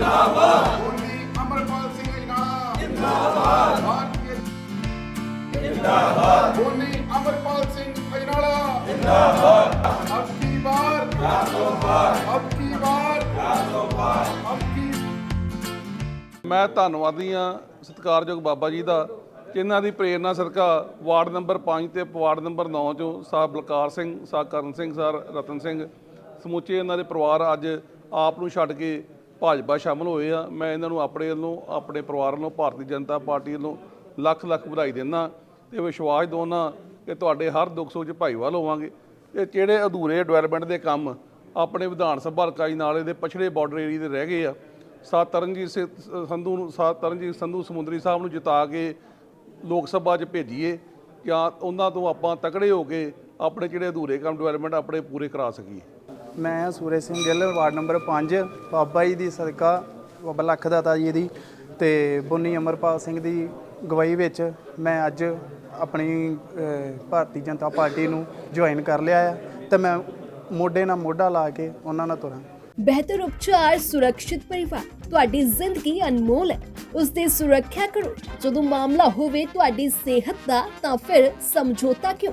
ਜਿੰਦਾਬਾਦ ਬੋਲੀ ਅਮਰਪਾਲ ਸਿੰਘ ਅਜਨਾਲਾ ਜਿੰਦਾਬਾਦ ਭਾਰਤੀ ਜਿੰਦਾਬਾਦ ਬੋਲੀ ਅਮਰਪਾਲ ਸਿੰਘ ਅਜਨਾਲਾ ਜਿੰਦਾਬਾਦ ਅਬ ਕੀ ਬਾਰ ਅਬ ਕੀ ਬਾਰ ਅਬ ਕੀ ਮੈਂ ਧੰਨਵਾਦੀ ਹਾਂ ਸਤਿਕਾਰਯੋਗ ਬਾਬਾ ਜੀ ਦਾ, ਜਿਨ੍ਹਾਂ ਦੀ ਪ੍ਰੇਰਣਾ ਸਦਕਾ ਵਾਰਡ ਨੰਬਰ 5 ਤੇ ਵਾਰਡ ਨੰਬਰ 9 ਚੋਂ ਸਾਹ ਬਲਕਾਰ ਸਿੰਘ ਸਾਹਿਬ ਕਰਨ ਸਿੰਘ ਸਰ ਰਤਨ ਸਿੰਘ ਸਮੁੱਚੇ ਇਹਨਾਂ ਦੇ ਪਰਿਵਾਰ ਅੱਜ ਆਪ ਨੂੰ ਛੱਡ ਕੇ ਭਾਜਪਾ ਸ਼ਾਮਲ ਹੋਏ ਆ, ਮੈਂ ਇਹਨਾਂ ਨੂੰ ਆਪਣੇ ਵੱਲੋਂ, ਆਪਣੇ ਪਰਿਵਾਰ ਵੱਲੋਂ, ਭਾਰਤੀ ਜਨਤਾ ਪਾਰਟੀ ਵੱਲੋਂ ਲੱਖ ਲੱਖ ਵਧਾਈ ਦਿੰਦਾ ਤੇ ਵਿਸ਼ਵਾਸ ਦਵਾਉਣਾ ਕਿ ਤੁਹਾਡੇ ਹਰ ਦੁੱਖ ਸੁੱਖ 'ਚ ਭਾਈਵਾਲ ਹੋਵਾਂਗੇ। ਇਹ ਜਿਹੜੇ ਅਧੂਰੇ ਡਿਵੈਲਪਮੈਂਟ ਦੇ ਕੰਮ ਆਪਣੇ ਵਿਧਾਨ ਸਭਾ ਇਕਾਈ ਨਾਲੇ ਦੇ ਪਛੜੇ ਬਾਰਡਰ ਏਰੀਆ ਦੇ ਰਹਿ ਗਏ ਆ, ਸਾ ਤਰਨਜੀਤ ਸਿੰਘ ਸੰਧੂ ਨੂੰ, ਸਾ ਤਰਨਜੀਤ ਸੰਧੂ ਸਮੁੰਦਰੀ ਸਾਹਿਬ ਨੂੰ ਜਿਤਾ ਕੇ ਲੋਕ ਸਭਾ 'ਚ ਭੇਜੀਏ, ਜਾਂ ਉਹਨਾਂ ਤੋਂ ਆਪਾਂ ਤਕੜੇ ਹੋ ਕੇ ਆਪਣੇ ਜਿਹੜੇ ਅਧੂਰੇ ਕੰਮ ਡਿਵੈਲਪਮੈਂਟ ਆਪਣੇ ਪੂਰੇ ਕਰਾ ਸਕੀਏ। ਮੈਂ ਸੂਰਜ ਸਿੰਘ ਗਿੱਲ, ਵਾਰਡ ਨੰਬਰ 5 ਬਾਬਾ ਜੀ ਦੀ ਸਦਕਾ, ਬਾਬਾ ਲੱਖ ਦਾਤਾ ਜੀ ਦੀ ਤੇ ਬੁੰਨੀ ਅਮਰਪਾਲ ਸਿੰਘ ਦੀ ਗਵਾਹੀ ਵਿੱਚ ਮੈਂ ਅੱਜ ਆਪਣੀ ਭਾਰਤੀ ਜਨਤਾ ਪਾਰਟੀ ਨੂੰ ਜੁਆਇਨ ਕਰ ਲਿਆ ਆ ਤੇ ਮੈਂ ਮੋਢੇ ਨਾਲ ਮੋਢਾ ਲਾ ਕੇ ਉਹਨਾਂ ਨਾਲ ਤੁਰਾਂ। ਬਿਹਤਰ ਉਪਚਾਰ ਸੁਰੱਖਿਅਤ ਪਰਿਵਾਰ, ਤੁਹਾਡੀ ਜ਼ਿੰਦਗੀ ਅਨਮੋਲ ਹੈ। ਉਸ ਦੀ ਸੁਰੱਖਿਆ ਕਰੋ। ਜਦੋਂ ਮਾਮਲਾ ਹੋਵੇ ਤੁਹਾਡੀ ਸਿਹਤ ਦਾ, ਤਾਂ ਫਿਰ ਸਮਝੌਤਾ ਕਿਉਂ?